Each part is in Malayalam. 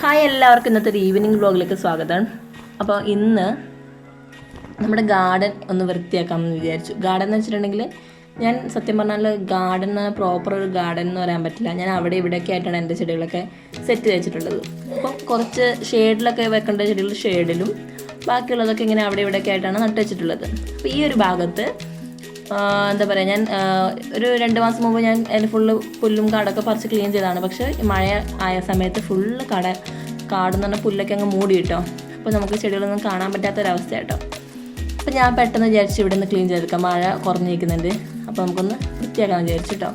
ഹായ് എല്ലാവർക്കും ഇന്നത്തെ ഒരു ഈവനിങ് വ്ളോഗിലേക്ക് സ്വാഗതം. അപ്പോൾ ഇന്ന് നമ്മുടെ ഗാർഡൻ ഒന്ന് വൃത്തിയാക്കാമെന്ന് വിചാരിച്ചു. ഗാർഡൻ എന്ന് വെച്ചിട്ടുണ്ടെങ്കിൽ ഞാൻ സത്യം പറഞ്ഞാൽ ഗാർഡൻ എന്ന് പ്രോപ്പർ ഒരു ഗാർഡൻ എന്ന് പറയാൻ പറ്റില്ല. ഞാൻ അവിടെ ഇവിടെയൊക്കെ ആയിട്ടാണ് എന്റെ ചെടികളൊക്കെ സെറ്റ് വെച്ചിട്ടുള്ളത് അപ്പോൾ കുറച്ച് ഷെയ്ഡിലൊക്കെ വെക്കേണ്ട ചെടികൾ ഷെയ്ഡിലും ബാക്കിയുള്ളതൊക്കെ ഇങ്ങനെ അവിടെ ഇവിടെയൊക്കെ ആയിട്ടാണ് നട്ടുവച്ചിട്ടുള്ളത് അപ്പോൾ ഈ ഒരു ഭാഗത്ത് എന്താ പറയുക ഞാൻ ഒരു രണ്ട് മാസം മുമ്പ് ഞാൻ അതിന് ഫുള്ള് പുല്ലും കാടൊക്കെ പറിച്ച് ക്ലീൻ ചെയ്തതാണ്. പക്ഷേ മഴ ആയ സമയത്ത് ഫുള്ള് കട കാടെന്ന് പറഞ്ഞാൽ പുല്ലൊക്കെ അങ്ങ് മൂടി കിട്ടോ. അപ്പോൾ നമുക്ക് ചെടികളൊന്നും കാണാൻ പറ്റാത്തൊരവസ്ഥ കേട്ടോ അപ്പോൾ ഞാൻ പെട്ടെന്ന് വിചാരിച്ചു ഇവിടെ നിന്ന് ക്ലീൻ ചെയ്തെടുക്കാം. മഴ കുറഞ്ഞിരിക്കുന്നുണ്ട്. അപ്പോൾ നമുക്കൊന്ന് വൃത്തിയാക്കാൻ വിചാരിച്ചു കേട്ടോ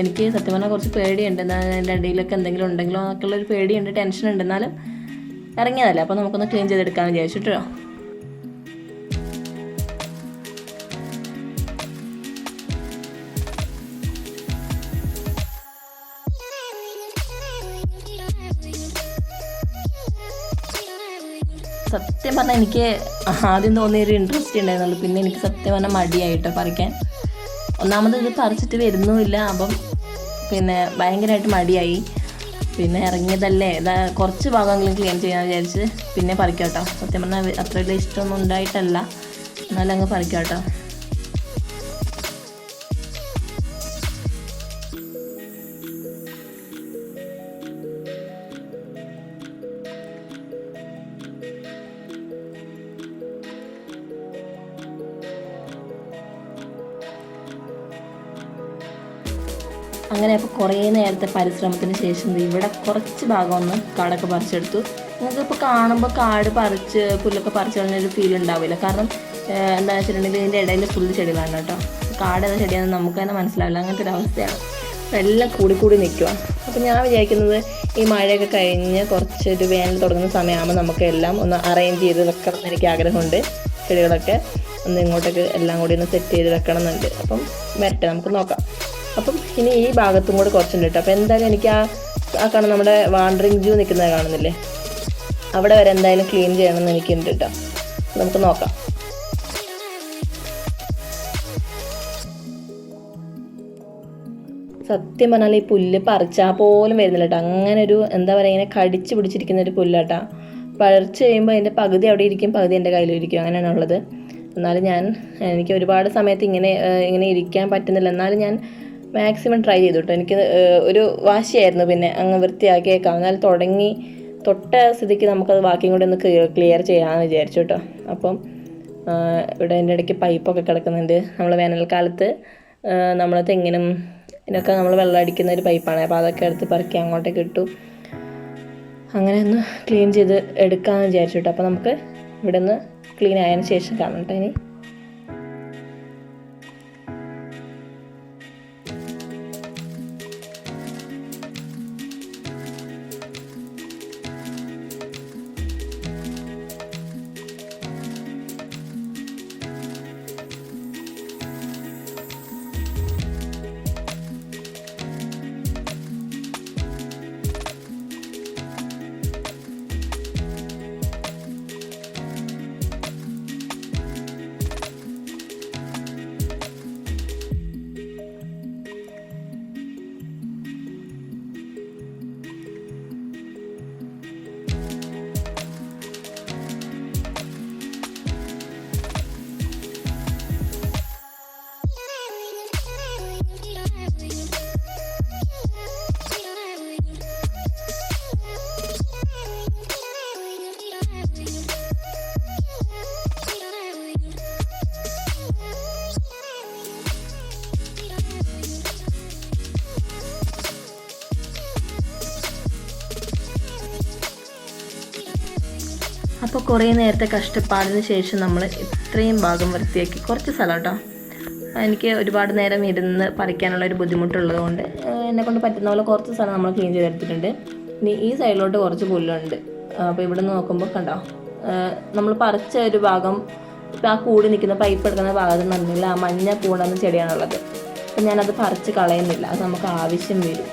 എനിക്ക് സത്യം പറഞ്ഞാൽ കുറച്ച് പേടിയുണ്ട്. അതിന്റെ ഇടയിലൊക്കെ എന്തെങ്കിലും ഉണ്ടെങ്കിലോ ഉള്ളൊരു പേടിയുണ്ട് ടെൻഷൻ ഉണ്ട്. എന്നാലും ഇറങ്ങിയതല്ലേ. അപ്പോൾ നമുക്കൊന്ന് ക്ലീൻ ചെയ്തെടുക്കാമെന്ന് വിചാരിച്ചു സത്യം പറഞ്ഞാൽ എനിക്ക് ആദ്യം തോന്നിയ ഒരു ഇൻട്രസ്റ്റ് ഉണ്ടായിരുന്നുള്ളൂ പിന്നെ എനിക്ക് സത്യം പറഞ്ഞാൽ മടിയായിട്ടോ പറിക്കാൻ. ഒന്നാമത് ഇത് പറിച്ചിട്ട് വരുന്നുമില്ല. അപ്പം പിന്നെ ഭയങ്കരമായിട്ട് മടിയായി. പിന്നെ ഇറങ്ങിയതല്ലേ. ഇതാ കുറച്ച് ഭാഗമെങ്കിലും ക്ലീൻ ചെയ്യാൻ വിചാരിച്ച് പിന്നെ പറിക്കാം കേട്ടോ സത്യം പറഞ്ഞാൽ അത്ര വലിയ ഇഷ്ടമൊന്നും ഉണ്ടായിട്ടല്ല. എന്നാലും അങ്ങ് പറിക്കാം കേട്ടോ അങ്ങനെ അപ്പോൾ കുറേ നേരത്തെ പരിശ്രമത്തിന് ശേഷം ഇവിടെ കുറച്ച് ഭാഗം ഒന്ന് കാടൊക്കെ പറിച്ചെടുത്തു. നിങ്ങൾക്ക് ഇപ്പോൾ കാണുമ്പോൾ കാട് പറിച്ച് പുല്ലൊക്കെ പറിച്ച് കളഞ്ഞൊരു ഫീൽ ഉണ്ടാവില്ല. കാരണം എന്താ വെച്ചിട്ടുണ്ടെങ്കിൽ ഇതിന്റെ ഇടയിൽ ഫുള്ള് ചെടികളാണ് കേട്ടോ. കാട് ഏതാ ചെടിയാണെന്ന് നമുക്ക് തന്നെ മനസ്സിലാവില്ല. അങ്ങനത്തെ ഒരു അവസ്ഥയാണ്. എല്ലാം കൂടി കൂടി നിൽക്കുക അപ്പോൾ ഞാൻ വിചാരിക്കുന്നത് ഈ മഴയൊക്കെ കഴിഞ്ഞ് കുറച്ചൊരു വേനൽ തുടങ്ങുന്ന സമയമാകുമ്പോൾ നമുക്ക് എല്ലാം ഒന്ന് അറേഞ്ച് ചെയ്ത് വെക്കണം എന്ന് എനിക്ക് ആഗ്രഹമുണ്ട്. ചെടികളൊക്കെ ഒന്ന് ഇങ്ങോട്ടൊക്കെ എല്ലാം കൂടി ഒന്ന് സെറ്റ് ചെയ്ത് വെക്കണം എന്നുണ്ട് അപ്പം വരട്ടെ നമുക്ക് നോക്കാം. അപ്പം ഇനി ഈ ഭാഗത്തും കൂടെ കുറച്ചുണ്ട് കേട്ടോ അപ്പോൾ എന്തായാലും എനിക്ക് ആ ആ കാണുന്ന നമ്മുടെ വാണ്ടറിങ് ജൂ നിൽക്കുന്നത് കാണുന്നില്ലേ? അവിടെ വരെ എന്തായാലും ക്ലീൻ ചെയ്യണമെന്ന് എനിക്കുണ്ട് കേട്ടോ നമുക്ക് നോക്കാം. സത്യം പറഞ്ഞാൽ ഈ പുല്ല് പറിച്ചാൽ പോലും വരുന്നില്ല കേട്ടോ അങ്ങനെ ഒരു എന്താ പറയുക ഇങ്ങനെ കടിച്ച് പിടിച്ചിരിക്കുന്ന ഒരു പുല്ലാട്ടാ പറിച്ച് കഴിയുമ്പോൾ അതിന്റെ പകുതി അവിടെ ഇരിക്കും പകുതി എന്റെ കയ്യിലിരിക്കും അങ്ങനെയാണ് ഉള്ളത്. എന്നാലും ഞാൻ എനിക്ക് ഒരുപാട് സമയത്ത് ഇങ്ങനെ ഇങ്ങനെ ഇരിക്കാൻ പറ്റുന്നില്ല. എന്നാലും ഞാൻ മാക്സിമം ട്രൈ ചെയ്തു കേട്ടോ എനിക്ക് ഒരു വാശിയായിരുന്നു പിന്നെ അങ്ങ് വൃത്തിയാക്കിയേക്കാം. എന്നാൽ തുടങ്ങി തൊട്ട സ്ഥിതിക്ക് നമുക്കത് ബാക്കിയും കൂടി ഒന്ന് ക്ലിയർ ചെയ്യാമെന്ന് വിചാരിച്ചു കേട്ടോ അപ്പം ഇവിടെ എന്റെ ഇടയ്ക്ക് പൈപ്പൊക്കെ കിടക്കുന്നുണ്ട്. നമ്മൾ വേനൽക്കാലത്ത് നമ്മൾ തെങ്ങിനും ഇതിനൊക്കെ നമ്മൾ വെള്ളം അടിക്കുന്ന ഒരു പൈപ്പാണ്. അപ്പോൾ അതൊക്കെ എടുത്ത് പറക്കി അങ്ങോട്ടേക്ക് ഇട്ടു. അങ്ങനെ ഒന്ന് ക്ലീൻ ചെയ്ത് എടുക്കാമെന്ന് വിചാരിച്ചു കേട്ടോ അപ്പോൾ നമുക്ക് ഇവിടെ നിന്ന് ക്ലീൻ ആയതിനു ശേഷം കാണാം കേട്ടോ ഇനി. അപ്പോൾ കുറേ നേരത്തെ കഷ്ടപ്പാടിന് ശേഷം നമ്മൾ ഇത്രയും ഭാഗം വൃത്തിയാക്കി കുറച്ച് സ്ഥലം കേട്ടോ എനിക്ക് ഒരുപാട് നേരം ഇരുന്ന് പറിക്കാനുള്ള ഒരു ബുദ്ധിമുട്ടുള്ളത് കൊണ്ട് എന്നെ കൊണ്ട് പറ്റുന്ന പോലെ കുറച്ച് സ്ഥലം നമ്മൾ ക്ലീൻ ചെയ്തെടുത്തിട്ടുണ്ട്. ഇനി ഈ സൈഡിലോട്ട് കുറച്ച് പുല്ലുണ്ട്. അപ്പോൾ ഇവിടെ നോക്കുമ്പോൾ കണ്ടോ? നമ്മൾ പറിച്ച ഒരു ഭാഗം ഇപ്പോൾ ആ കൂടി നിൽക്കുന്ന പൈപ്പ് എടുക്കുന്ന ഭാഗത്ത് നിന്നില്ല ആ മഞ്ഞ പൂണ്ടെന്ന ചെടിയാണുള്ളത്. അപ്പം ഞാനത് പറിച്ച് കളയുന്നില്ല. അത് നമുക്ക് ആവശ്യം വരും.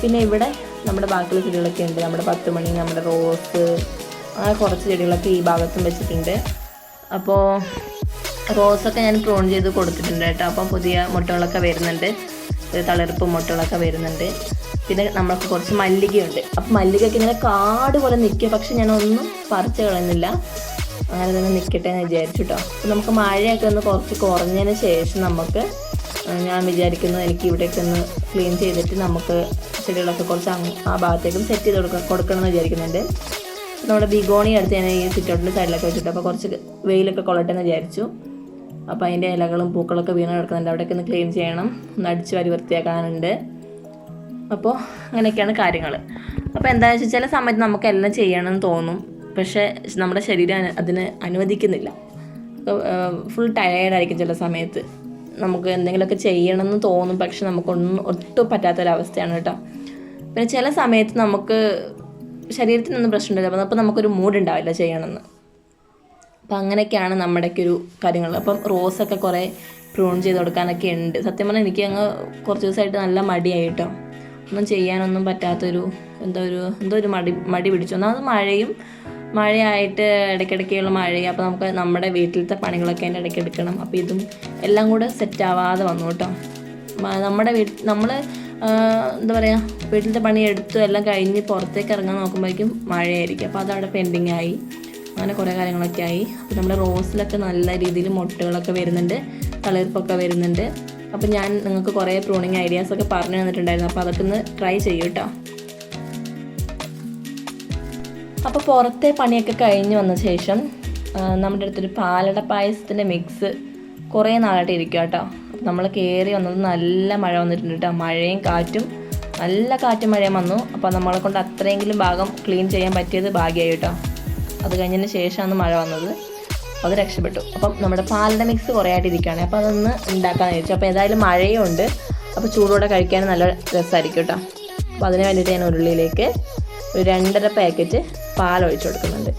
പിന്നെ ഇവിടെ നമ്മുടെ ബാക്കിയുള്ള ചെടികളൊക്കെ ഉണ്ട്. നമ്മുടെ പത്ത് മണി നമ്മുടെ റോസ് അങ്ങനെ കുറച്ച് ചെടികളൊക്കെ ഈ ഭാഗത്തും വെച്ചിട്ടുണ്ട്. അപ്പോൾ റോസൊക്കെ ഞാൻ പ്രോൺ ചെയ്ത് കൊടുത്തിട്ടുണ്ട് കേട്ടോ. അപ്പം പുതിയ മുട്ടകളൊക്കെ വരുന്നുണ്ട്. തളിർപ്പ് മുട്ടകളൊക്കെ വരുന്നുണ്ട്. പിന്നെ നമ്മൾക്ക് കുറച്ച് മല്ലികയുണ്ട്. അപ്പം മല്ലികയൊക്കെ ഇങ്ങനെ കാട് പോലെ നിൽക്കുക പക്ഷെ ഞാനൊന്നും പറിച്ച് കളയുന്നില്ല. അങ്ങനെ തന്നെ നിൽക്കട്ടെ എന്ന് വിചാരിച്ചു കേട്ടോ. അപ്പം നമുക്ക് മഴയൊക്കെ ഒന്ന് കുറച്ച് കുറഞ്ഞതിന് ശേഷം നമുക്ക് ഞാൻ വിചാരിക്കുന്നു എനിക്ക് ഇവിടെയൊക്കെ ഒന്ന് ക്ലീൻ ചെയ്തിട്ട് നമുക്ക് ചെടികളൊക്കെ കുറച്ച് ആ ഭാഗത്തേക്കും സെറ്റ് ചെയ്ത് കൊടുക്കണം കൊടുക്കണം എന്ന് വിചാരിക്കുന്നുണ്ട്. നമ്മുടെ ബിഗോണി എടുത്ത് ഞാൻ ഈ സിറ്റൗട്ടിന്റെ സൈഡിലൊക്കെ വെച്ചിട്ട് അപ്പോൾ കുറച്ച് വെയിലൊക്കെ കൊള്ളട്ടെ എന്ന് വിചാരിച്ചു. അപ്പോൾ അതിന്റെ ഇലകളും പൂക്കളൊക്കെ വീണ് കിടക്കുന്നുണ്ട്. അവിടെയൊക്കെ ഒന്ന് ക്ലീൻ ചെയ്യണം. ഒന്ന് അടിച്ച് വരി വൃത്തിയാക്കാനുണ്ട്. അപ്പോൾ അങ്ങനെയൊക്കെയാണ് കാര്യങ്ങൾ. അപ്പോൾ എന്താണെന്ന് വെച്ചാൽ സമയത്ത് നമുക്ക് എല്ലാം ചെയ്യണമെന്ന് തോന്നും. പക്ഷേ നമ്മുടെ ശരീരം അതിന് അനുവദിക്കുന്നില്ല. ഫുൾ ടയേർഡായിരിക്കും ചില സമയത്ത്. നമുക്ക് എന്തെങ്കിലുമൊക്കെ ചെയ്യണമെന്ന് തോന്നും. പക്ഷെ നമുക്കൊന്നും ഒട്ടും പറ്റാത്തൊരവസ്ഥയാണ് കേട്ടോ. പിന്നെ ചില സമയത്ത് നമുക്ക് ശരീരത്തിനൊന്നും പ്രശ്നമില്ല അപ്പോൾ നമുക്കൊരു മൂഡ് ഉണ്ടാവില്ല ചെയ്യണമെന്ന്. അപ്പം അങ്ങനെയൊക്കെയാണ് നമ്മുടെയൊക്കെ ഒരു കാര്യങ്ങൾ. അപ്പം റോസൊക്കെ കുറേ പ്രൂൺ ചെയ്ത് കൊടുക്കാനൊക്കെ ഉണ്ട്. സത്യം പറഞ്ഞാൽ എനിക്ക് അങ്ങ് കുറച്ച് ദിവസമായിട്ട് നല്ല മടിയായിട്ടോ ഒന്നും ചെയ്യാനൊന്നും പറ്റാത്തൊരു എന്തോ ഒരു എന്തോ ഒരു മടി മടി പിടിച്ചു. ഒന്നാമത് മഴയും മഴയായിട്ട് ഇടയ്ക്കിടയ്ക്കുള്ള മഴയും. അപ്പോൾ നമുക്ക് നമ്മുടെ വീട്ടിലത്തെ പണികളൊക്കെ അതിന്റെ ഇടയ്ക്ക് എടുക്കണം. അപ്പോൾ ഇതും എല്ലാം കൂടെ സെറ്റാവാതെ വന്നു കേട്ടോ. നമ്മുടെ വീട്ടിൽ നമ്മൾ എന്താ പറയുക വീട്ടിലത്തെ പണി എടുത്തു എല്ലാം കഴിഞ്ഞ് പുറത്തേക്ക് ഇറങ്ങാൻ നോക്കുമ്പോഴേക്കും മഴയായിരിക്കും. അപ്പോൾ അതവിടെ പെൻഡിങ് ആയി. അങ്ങനെ കുറേ കാര്യങ്ങളൊക്കെ ആയി. അപ്പോൾ നമ്മുടെ റോസിലൊക്കെ നല്ല രീതിയിൽ മുട്ടുകളൊക്കെ വരുന്നുണ്ട് തളിർപ്പൊക്കെ വരുന്നുണ്ട്. അപ്പോൾ ഞാൻ നിങ്ങൾക്ക് കുറേ പ്രൂണിങ് ഐഡിയാസൊക്കെ പറഞ്ഞു തന്നിട്ടുണ്ടായിരുന്നു. അപ്പോൾ അതൊക്കെ ഒന്ന് ട്രൈ ചെയ്യൂ കേട്ടോ അപ്പോൾ പുറത്തെ പണിയൊക്കെ കഴിഞ്ഞ് വന്ന ശേഷം നമ്മുടെ അടുത്തൊരു പാലട പായസത്തിന്റെ മിക്സ് കുറേ നാളായിട്ട് ഇരിക്കുക കേട്ടോ നമ്മൾ കയറി വന്നത് നല്ല മഴ വന്നിട്ടുണ്ട് കേട്ടോ മഴയും കാറ്റും. നല്ല കാറ്റും മഴയും വന്നു. അപ്പോൾ നമ്മളെ കൊണ്ട് അത്രയെങ്കിലും ഭാഗം ക്ലീൻ ചെയ്യാൻ പറ്റിയത് ഭാഗ്യമായി കേട്ടോ അത് കഴിഞ്ഞതിന് ശേഷമാണ് മഴ വന്നത്. അത് രക്ഷപ്പെട്ടു. അപ്പം നമ്മുടെ പാലിന്റെ മിക്സ് കുറേ ഇരിക്കുകയാണ് അപ്പോൾ അതൊന്ന് ഉണ്ടാക്കാൻ വിചാരിച്ചു. അപ്പോൾ ഏതായാലും മഴയും ഉണ്ട്. അപ്പോൾ ചൂടോടെ കഴിക്കാൻ നല്ല രസമായിരിക്കും കേട്ടോ അപ്പോൾ അതിന് വേണ്ടിയിട്ട് ഞാൻ ഉരുളിയിലേക്ക് ഒരു രണ്ടര പാക്കറ്റ് പാൽ ഒഴിച്ചു കൊടുക്കുന്നുണ്ട്.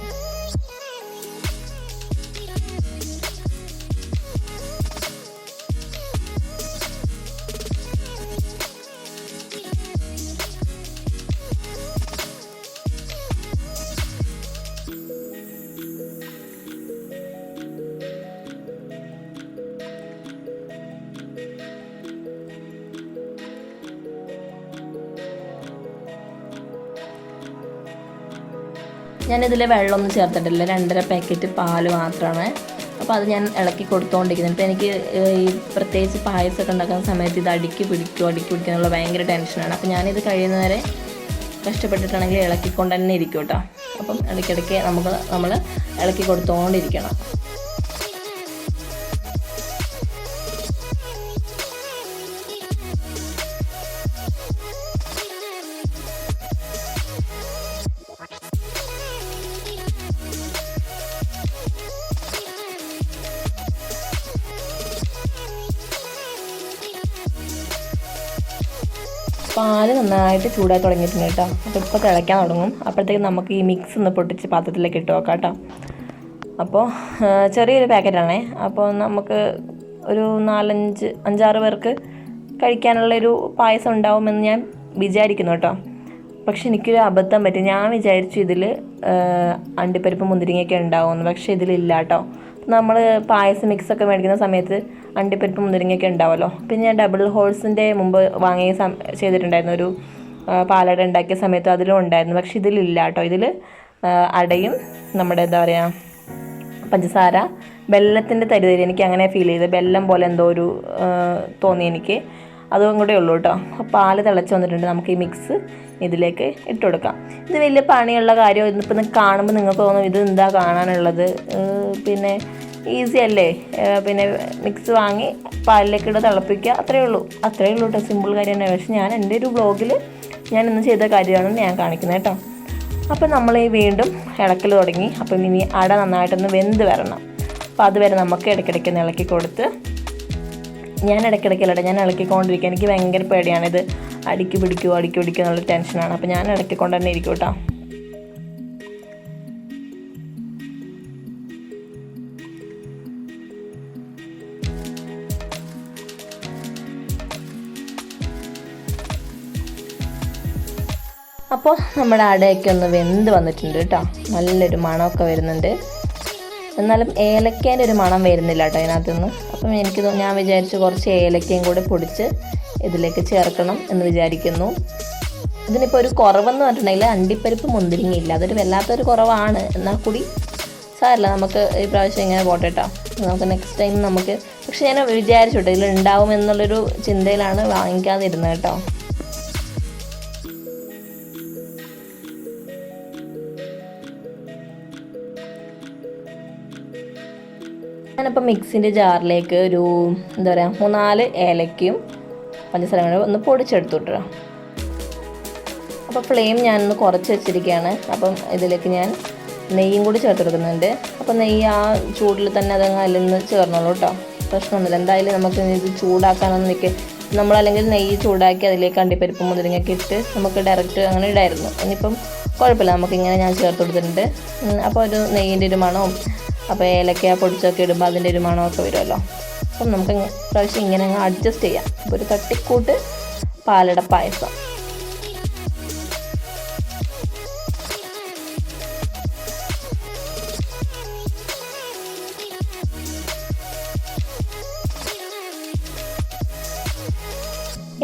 ഞാനിതിൽ വെള്ളമൊന്നും ചേർത്തിട്ടില്ല. രണ്ടര പാക്കറ്റ് പാൽ മാത്രമാണ് അപ്പോൾ അത് ഞാൻ ഇളക്കി കൊടുത്തുകൊണ്ടിരിക്കുന്നത് ഇപ്പോൾ എനിക്ക് ഈ പ്രത്യേകിച്ച് പായസമൊക്കെ ഉണ്ടാക്കുന്ന സമയത്ത് ഇത് അടുക്കി പിടിക്കും അടുക്കി പിടിക്കാനുള്ള ഭയങ്കര ടെൻഷനാണ്. അപ്പോൾ ഞാനിത് കഴിയുന്നവരെ കഷ്ടപ്പെട്ടിട്ടാണെങ്കിൽ ഇളക്കിക്കൊണ്ട് തന്നെ ഇരിക്കും കേട്ടോ. അപ്പം ഇടയ്ക്കിടയ്ക്ക് നമുക്ക് നമ്മൾ ഇളക്കി കൊടുത്തുകൊണ്ടിരിക്കണം പാൽ നന്നായിട്ട് ചൂടായി തുടങ്ങിയിട്ടുണ്ട് കേട്ടോ. അപ്പോൾ ഇപ്പോൾ തിളയ്ക്കാൻ തുടങ്ങും. അപ്പോഴത്തേക്ക് നമുക്ക് ഈ മിക്സ് ഒന്ന് പൊട്ടിച്ച് പാത്രത്തിലേക്ക് ഇട്ട് നോക്കാം കേട്ടോ. അപ്പോൾ ചെറിയൊരു പാക്കറ്റാണേ. അപ്പോൾ നമുക്ക് ഒരു നാലഞ്ച് അഞ്ചാറ് പേർക്ക് കഴിക്കാനുള്ളൊരു പായസം ഉണ്ടാവുമെന്ന് ഞാൻ വിചാരിക്കുന്നു കേട്ടോ. പക്ഷെ എനിക്കൊരു അബദ്ധം പറ്റി. ഞാൻ വിചാരിച്ചു ഇതിൽ അണ്ടിപ്പരിപ്പ് മുന്തിരിങ്ങയൊക്കെ ഉണ്ടാവുമെന്ന്. പക്ഷേ ഇതിലില്ല കേട്ടോ. നമ്മൾ പായസം മിക്സൊക്കെ മേടിക്കുന്ന സമയത്ത് അണ്ടിപ്പരിപ്പ് മുന്തിരിങ്ങയൊക്കെ ഉണ്ടാവുമല്ലോ പിന്നെ ഞാൻ ഡബിൾ ഹോൾസിന്റെ മുമ്പ് വാങ്ങി ചെയ്തിട്ടുണ്ടായിരുന്നു ഒരു പാലട ഉണ്ടാക്കിയ സമയത്ത് അതിലും ഉണ്ടായിരുന്നു. പക്ഷെ ഇതിലില്ല കേട്ടോ. ഇതിൽ അടയും നമ്മുടെ എന്താ പറയുക പഞ്ചസാര വെല്ലത്തിന്റെ തരി തരി എനിക്ക് അങ്ങനെ ഫീൽ ചെയ്ത് വെല്ലം പോലെ എന്തോ ഒരു തോന്നി എനിക്ക്. അതും കൂടെ ഉള്ളൂ കേട്ടോ. അപ്പോൾ പാൽ തിളച്ച് വന്നിട്ടുണ്ട്. നമുക്ക് ഈ മിക്സ് ഇതിലേക്ക് ഇട്ട് കൊടുക്കാം. ഇത് വലിയ പണിയുള്ള കാര്യം? ഇന്നിപ്പോൾ കാണുമ്പോൾ നിങ്ങൾക്ക് തോന്നും ഇത് എന്താ കാണാനുള്ളത്? പിന്നെ ഈസി അല്ലേ? പിന്നെ മിക്സ് വാങ്ങി പാലിലേക്ക് ഇട്ട് തിളപ്പിക്കുക. അത്രയേ ഉള്ളൂ. അത്രയേ ഉള്ളൂ കേട്ടോ സിമ്പിൾ കാര്യം തന്നെ. പക്ഷേ ഞാൻ എന്റെ ഒരു ബ്ലോഗിൽ ഞാൻ ഇന്ന് ചെയ്ത കാര്യമാണ് ഞാൻ കാണിക്കുന്നത് കേട്ടോ അപ്പം നമ്മൾ ഈ വീണ്ടും ഇളക്കൽ തുടങ്ങി. അപ്പം ഇനി അട നന്നായിട്ടൊന്ന് വെന്ത് വരണം. അപ്പോൾ അതുവരെ നമുക്ക് ഇടയ്ക്കിടയ്ക്ക് ഒന്ന് ഇളക്കി കൊടുത്ത് ഞാൻ ഇടയ്ക്കിടയ്ക്ക് ഇടയ്ക്കിടയ്ക്കല്ലട്ടെ ഞാൻ ഇളക്കിക്കൊണ്ടിരിക്കുക. എനിക്ക് ഭയങ്കര പേടിയാണിത് അടിക്ക് പിടിക്കുമോ അടിക്ക് പിടിക്കുമോ എന്നുള്ള ടെൻഷനാണ് അപ്പോൾ ഞാൻ ഇളക്കിക്കൊണ്ട് തന്നെ ഇരിക്കും കേട്ടോ അപ്പോൾ നമ്മുടെ അടയൊക്കെ ഒന്ന് വെന്ത് വന്നിട്ടുണ്ട് കേട്ടോ. നല്ലൊരു മണമൊക്കെ വരുന്നുണ്ട്. എന്നാലും ഏലക്കേന്റെ ഒരു മണം വരുന്നില്ല കേട്ടോ അതിനകത്തുനിന്ന് അപ്പം എനിക്ക് ഞാൻ വിചാരിച്ചു കുറച്ച് ഏലക്കയും കൂടെ പൊടിച്ച് ഇതിലേക്ക് ചേർക്കണം എന്ന് വിചാരിക്കുന്നു. ഇതിനിപ്പോൾ ഒരു കുറവെന്ന് പറഞ്ഞിട്ടുണ്ടെങ്കിൽ അണ്ടിപ്പരിപ്പ് മുന്തിരിങ്ങയില്ല. അതൊരു വല്ലാത്തൊരു കുറവാണ്. എന്നാൽ കൂടി സാരല്ല നമുക്ക് ഈ പ്രാവശ്യം ഇങ്ങനെ പോട്ടെ കേട്ടോ. നമുക്ക് നെക്സ്റ്റ് ടൈം നമുക്ക് പക്ഷേ ഞാൻ വിചാരിച്ചു കേട്ടോ ഇതിൽ എന്നുള്ളൊരു ചിന്തയിലാണ് വാങ്ങിക്കാതിരുന്നത് കേട്ടോ. ഞാനിപ്പോൾ മിക്സിന്റെ ജാറിലേക്ക് ഒരു എന്താ പറയുക മൂന്നാൽ ഏലക്കയും പഞ്ചസാര കൂടെ ഒന്ന് പൊടിച്ചെടുത്തു അപ്പോൾ ഫ്ലെയിം ഞാനൊന്ന് കുറച്ച് വെച്ചിരിക്കുകയാണ് അപ്പം ഇതിലേക്ക് ഞാൻ നെയ്യും കൂടി ചേർത്ത് കൊടുക്കുന്നുണ്ട്. അപ്പോൾ നെയ്യ് ആ ചൂടിൽ തന്നെ അതങ്ങ് അതിൽ നിന്ന് ചേർന്നോളൂ കേട്ടോ പ്രശ്നമൊന്നുമില്ല. എന്തായാലും നമുക്ക് ഇത് ചൂടാക്കാനൊന്നും നിൽക്കുക നമ്മളല്ലെങ്കിൽ നെയ്യ് ചൂടാക്കി അതിലേക്ക് അണ്ടിപ്പരിപ്പ് മുതിരിങ്ങയൊക്കെ ഇട്ട് നമുക്ക് ഡയറക്റ്റ് അങ്ങനെ ഇടായിരുന്നു. ഇനിയിപ്പം കുഴപ്പമില്ല. നമുക്കിങ്ങനെ ഞാൻ ചേർത്ത് കൊടുത്തിട്ടുണ്ട്. അപ്പോൾ ഒരു നെയ്യിന്റെ ഒരു മണവും അപ്പോൾ ഏലക്ക പൊടിച്ചൊക്കെ ഇടുമ്പോൾ അതിന്റെ ഒരു മണമൊക്കെ വരുമല്ലോ. അപ്പം നമുക്ക് പ്രാവശ്യം ഇങ്ങനെ അങ്ങ് അഡ്ജസ്റ്റ് ചെയ്യാം. അപ്പോൾ ഒരു തട്ടിക്കൂട്ട് പാലട പായസം.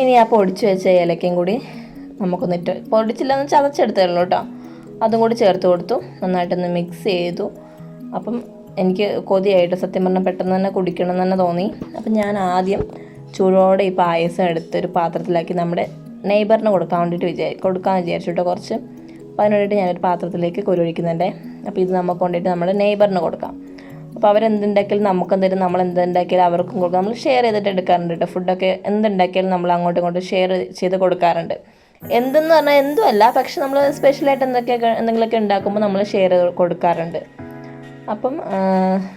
ഇനി ആ പൊടിച്ച് വെച്ച ഏലക്കയും കൂടി നമുക്കൊന്നിട്ട് പൊടിച്ചില്ലെന്ന് ചതച്ചെടുത്തേ ഉള്ളൂ കേട്ടോ. അതും കൂടി ചേർത്ത് കൊടുത്തു. നന്നായിട്ടൊന്ന് മിക്സ് ചെയ്തു. അപ്പം എനിക്ക് കൊതിയായിട്ട് സത്യം പറഞ്ഞാൽ പെട്ടെന്ന് തന്നെ കുടിക്കണം എന്ന് തന്നെ തോന്നി. അപ്പം ഞാൻ ആദ്യം ചൂടോടെ ഈ പായസം എടുത്ത് ഒരു പാത്രത്തിലാക്കി നമ്മുടെ നെയ്ബറിന് കൊടുക്കാൻ വേണ്ടിയിട്ട് വിചാരി കൊടുക്കാൻ വിചാരിച്ചു കേട്ടോ കുറച്ച്. അപ്പോൾ അതിന് ഞാനൊരു പാത്രത്തിലേക്ക് കുരുവഴിക്കുന്നുണ്ട് അപ്പോൾ ഇത് നമുക്ക് കൊണ്ടിട്ട് നമ്മുടെ നെയ്ബറിന് കൊടുക്കാം. അപ്പോൾ അവരെന്തുണ്ടാക്കിയാലും നമുക്ക് തരും നമ്മൾ എന്തുണ്ടാക്കിയാലും അവർക്കും കൊടുക്കും. നമ്മൾ ഷെയർ ചെയ്തിട്ട് എടുക്കാറുണ്ട് കേട്ടോ ഫുഡൊക്കെ എന്തുണ്ടാക്കിയാലും നമ്മൾ അങ്ങോട്ടും ഇങ്ങോട്ടും ഷെയർ ചെയ്ത് കൊടുക്കാറുണ്ട്. എന്തെന്ന് പറഞ്ഞാൽ എന്തുമല്ല പക്ഷെ നമ്മൾ സ്പെഷ്യലായിട്ട് എന്തൊക്കെയൊക്കെ എന്തെങ്കിലുമൊക്കെ ഉണ്ടാക്കുമ്പോൾ നമ്മൾ ഷെയർ കൊടുക്കാറുണ്ട്. അപ്പം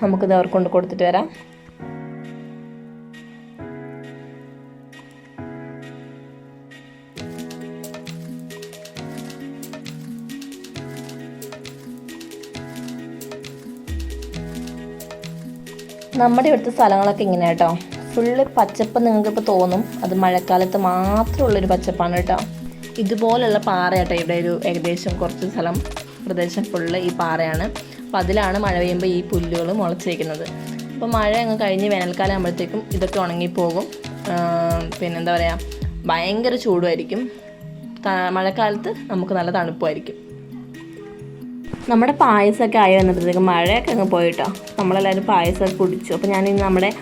നമുക്കിത് അവർക്ക് കൊണ്ട് കൊടുത്തിട്ട് വരാം. നമ്മുടെ ഇവിടുത്തെ സ്ഥലങ്ങളൊക്കെ ഇങ്ങനെ കേട്ടോ. ഫുള്ള് പച്ചപ്പ് നിങ്ങൾക്കിപ്പോൾ തോന്നും. അത് മഴക്കാലത്ത് മാത്രമുള്ളൊരു പച്ചപ്പാണ് കേട്ടോ. ഇതുപോലുള്ള പാറ കേട്ടോ. ഇവിടെ ഒരു ഏകദേശം കുറച്ച് സ്ഥലം പ്രദേശം ഫുള്ള് ഈ പാറയാണ്. അപ്പോൾ അതിലാണ് മഴ പെയ്യുമ്പോൾ ഈ പുല്ലുകൾ മുളച്ചേക്കുന്നത് അപ്പോൾ മഴ അങ്ങ് കഴിഞ്ഞ് വേനൽക്കാലം ആകുമ്പോഴത്തേക്കും ഇതൊക്കെ ഉണങ്ങിപ്പോകും. പിന്നെന്താ പറയുക ഭയങ്കര ചൂടുമായിരിക്കും. മഴക്കാലത്ത് നമുക്ക് നല്ല തണുപ്പുമായിരിക്കും നമ്മുടെ പായസമൊക്കെ ആയി വന്നപ്പോഴത്തേക്കും മഴയൊക്കെ അങ്ങ് പോയിട്ടോ. നമ്മളെല്ലാവരും പായസമൊക്കെ കുടിച്ചു. അപ്പോൾ ഞാൻ ഇന്ന് നമ്മുടെ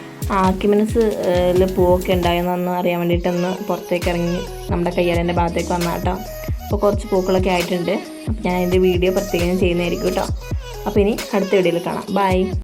ആക്കിമിനസ് പൂവൊക്കെ ഉണ്ടായെന്നൊന്ന് അറിയാൻ വേണ്ടിയിട്ടൊന്ന് പുറത്തേക്ക് ഇറങ്ങി നമ്മുടെ കയ്യാലേന്റെ ഭാഗത്തേക്ക് വന്ന കേട്ടോ അപ്പോൾ കുറച്ച് പൂക്കളൊക്കെ ആയിട്ടുണ്ട്. ഞാൻ അതിന്റെ വീഡിയോ പ്രത്യേകം ചെയ്യുന്നതായിരിക്കും കേട്ടോ. അപ്പോൾ ഇനി അടുത്ത വീഡിയോയിൽ കാണാം. ബൈ